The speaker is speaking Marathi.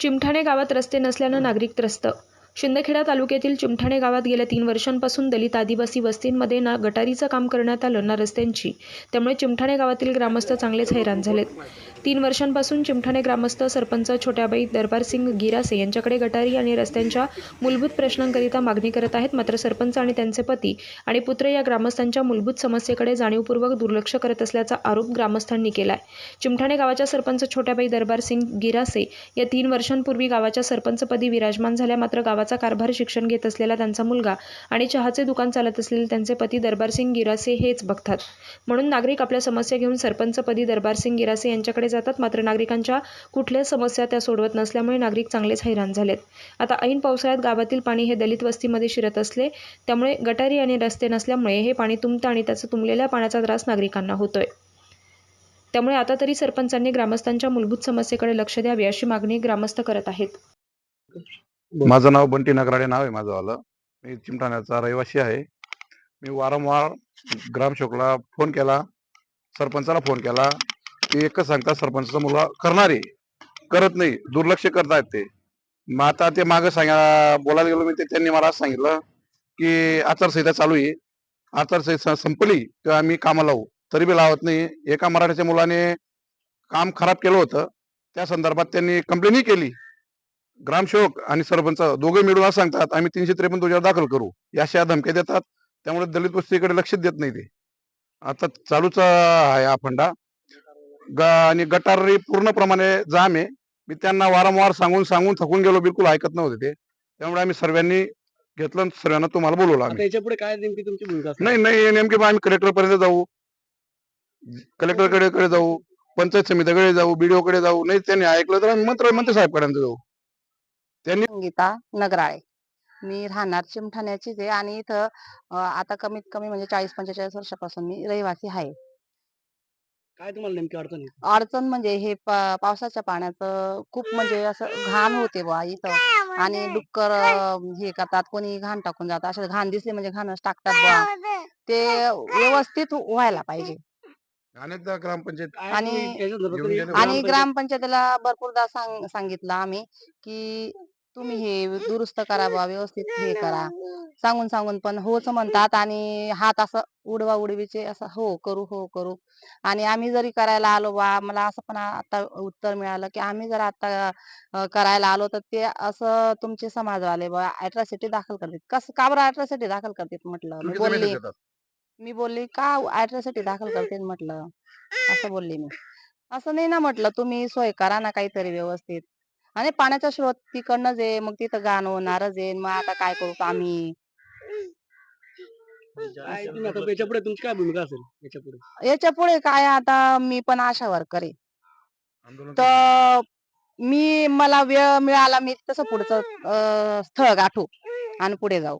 चिमठाणे गावात रस्ते नसल्यानं नागरिक त्रस्त. शिंदखेडा तालुक्यातील चिमठाणे गावात गेल्या तीन वर्षांपासून दलित आदिवासी वस्तींमध्ये ना गटारीचं काम करण्यात आलं ना रस्त्यांची. त्यामुळे चिमठाणे गावातील ग्रामस्थ चांगलेच हैराण झालेत. तीन वर्षांपासून चिमठाणे ग्रामस्थ सरपंच छोट्याबाई दरबारसिंग गिरासे यांच्याकडे गटारी आणि रस्त्यांच्या मूलभूत प्रश्नांकरिता मागणी करत आहेत. मात्र सरपंच आणि त्यांचे पती आणि पुत्र या ग्रामस्थांच्या मूलभूत समस्येकडे जाणीवपूर्वक दुर्लक्ष करत असल्याचा आरोप ग्रामस्थांनी केला आहे चिमठाणे गावाच्या सरपंच छोट्याबाई दरबारसिंग गिरासे या तीन वर्षांपूर्वी गावाच्या सरपंचपदी विराजमान झाल्या. मात्र गावाचा कारभार शिक्षण घेत असलेला त्यांचा मुलगा आणि चहाचे दुकान चालत असलेले त्यांचे पती दरबारसिंग गिरासे हेच बघतात. म्हणून नागरिक आपल्या समस्या घेऊन सरपंचपदी दरबारसिंग गिरासे यांच्याकडे जातात मात्र नागरिकांच्या कुठल्याच समस्या त्या सोडवत नसल्यामुळे नागरिक चांगलेच हैराण झालेत. आता ऐन पावसाळ्यात गावातील पाणी हे दलित वस्तीमध्ये शिरत असले त्यामुळे गटारी आणि रस्ते नसल्यामुळे हे पाणी तुंबतं आणि त्याचं तुंबलेल्या पाण्याचा त्रास नागरिकांना होतोय. त्यामुळे आता तरी सरपंचांनी ग्रामस्थांच्या मूलभूत समस्येकडे लक्ष द्यावे अशी मागणी ग्रामस्थ करत आहेत. माझं नाव बंटी नगराडे नाव आहे माझं आलं मी चिमठाण्याचा रहिवासी आहे. मी वारंवार ग्रामसेवकला फोन केला सरपंचाला फोन केला ते एकच सांगतात सरपंचा मुलगा करणार आहे. करत नाही दुर्लक्ष करतायत ते. मग आता ते मागं सांगा बोलायला गेलो मी ते त्यांनी मला सांगितलं की आचारसंहिता चालू आहे. आचारसंहिता संपली तेव्हा आम्ही कामाला लावू. तरी बी लावत नाही. एका मराठीच्या मुलाने काम खराब केलं होतं. त्या संदर्भात त्यांनी कंप्लेनही केली. ग्रामसेवक आणि सरपंच दोघे मिळून असं सांगतात आम्ही तीनशे त्रेपन्न तुझ्यावर दाखल करू. या अशा धमक्या देतात. त्यामुळे दलित वस्तीकडे लक्ष देत नाही ते. आता चालूच आहे हा फंडा. ग आणि गटारी पूर्णप्रमाणे जाम आहे. मी त्यांना वारंवार सांगून सांगून थकून गेलो बिलकुल ऐकत नव्हते ते. त्यामुळे आम्ही सर्वांनी घेतलं सर्वांना तुम्हाला बोलवलं आता आम्ही. याच्यापुढे काय नेमकी तुमची भूमिका असणार? नाही नाही नेमके आम्ही कलेक्टर पर्यंत जाऊ. कलेक्टरकडे कडे जाऊ. पंचायत समितीकडे जाऊ बीडीओ कडे जाऊ. नाही त्यांनी ऐकलं तर आम्ही मंत्र मंत्री साहेबपर्यंत जाऊ. संगीता नगराळे. मी राहणार चिमठाण्याचीच आहे आणि इथं आता कमीत कमी म्हणजे चाळीस पंचेचाळीस वर्षापासून मी रहिवासी आहे. काय तुम्हाला नेमकी अडचण अडचण म्हणजे हे पा- पावसाच्या पाण्याचं खूप म्हणजे असं घाण होते बा इथं. आणि डुक्कर अं, हे करतात कोणी घाण टाकून जातात. असे घाण दिसले म्हणजे घाणच टाकतात बा ते व्यवस्थित व्हायला पाहिजे. अनेकदा ग्रामपंचायत. काय आणि- तुम्ही संदर्भात. आणि ग्रामपंचायत- ग्रामपंचायतीला भरपूरदा सांग सांगितलं आम्ही की तुम्ही हे दुरुस्त करा बा व्यवस्थित हे करा. सांगून सांगून पण होच म्हणतात आणि हात असं उडवा उडवीचे असं हो करू हो करू. आणि आम्ही जरी करायला आलो बा मला असं पण आता उत्तर मिळालं की आम्ही जर आता करायला आलो तर ते असं तुमचे समाजवाले बा अॅट्रॉसिटी दाखल करतात. कसं का बरं अॅट्रॉसिटी दाखल करतात म्हटलं? मी बोलली. मी बोलली का अॅट्रॉसिटी दाखल करते म्हटलं? असं बोलली मी. असं नाही ना म्हटलं तुम्ही सोय करा ना काहीतरी व्यवस्थित. आणि पाण्याचा स्रोत तिकडनंच आहे. मग तिथं घाण होणारच आहे. मग आता काय करू आम्ही? आता याच्यापुढे तुमची काय भूमिका असेल? याच्यापुढे याच्यापुढे काय आता मी पण आशावर करे आंदोलन तर मी मला वेळ मिळाला मी तसं पुढचं अं, स्थळ गाठू आणि पुढे जाऊ.